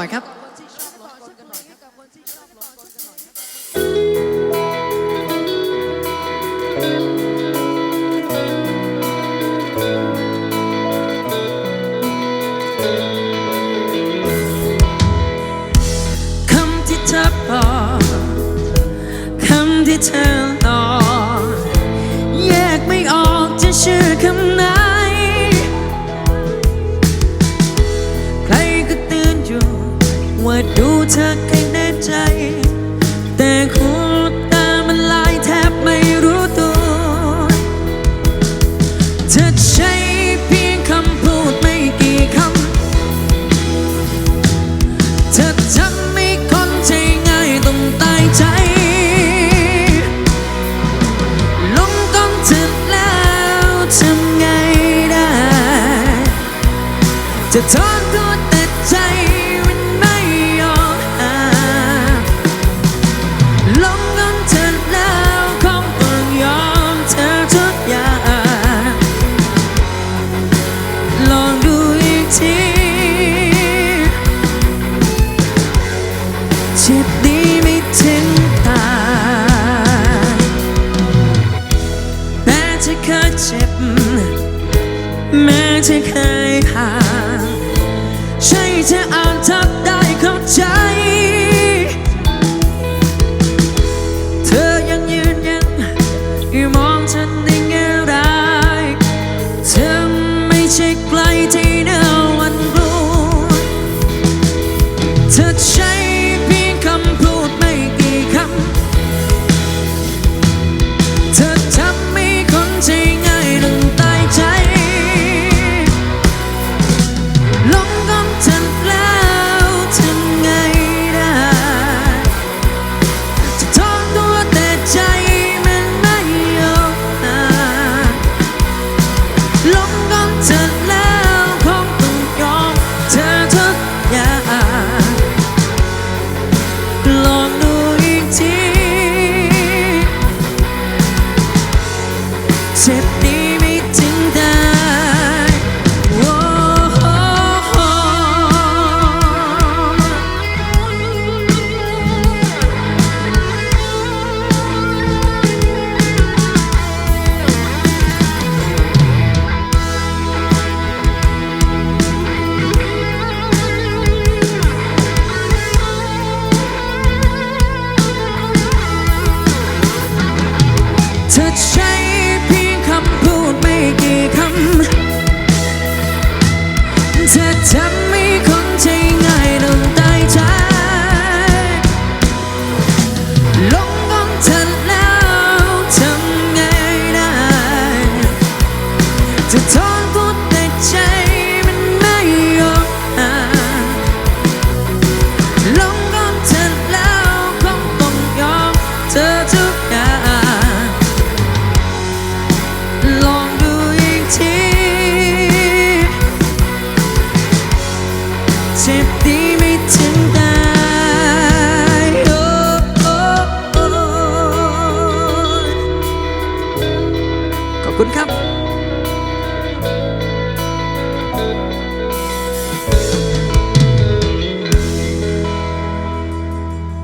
หน่อยครับคำที่เธอบอกคำที่เธอหลอกแยกไม่ออกจะเชื่อคำ เธอใครแน่ใจ แต่หัวตามันลายแทบไม่รู้ตัว เธอใช้เพียงคำพูดไม่กี่คำ เธอทำให้คนใจง่ายต้องตายใจลงก้นเธอแล้วทำไงได้ จะทนตัวแต่ใจ ทีเจ็บดีไม่ถึงตายแม้จะเคยเจ็บ แม้จะเคยห่างใช่จะอ่านทับได้เข้าใจเธอยังยืนยันอยู่มองฉันในแง่ร้ายเธอไม่ใช่ใครที่ ลองดูอีกทีเจ็บดี ธอใช้เพียงคำพูดไม่กี่คำเธอทำให้คนใจง่ายต้องตายใจลงของเธอแล้วทำไงได้จะทนตัวแต่ใจมันไม่ยอมห่างลงของเธอแล้วคงต้องยอมเธอทุก คุณครับ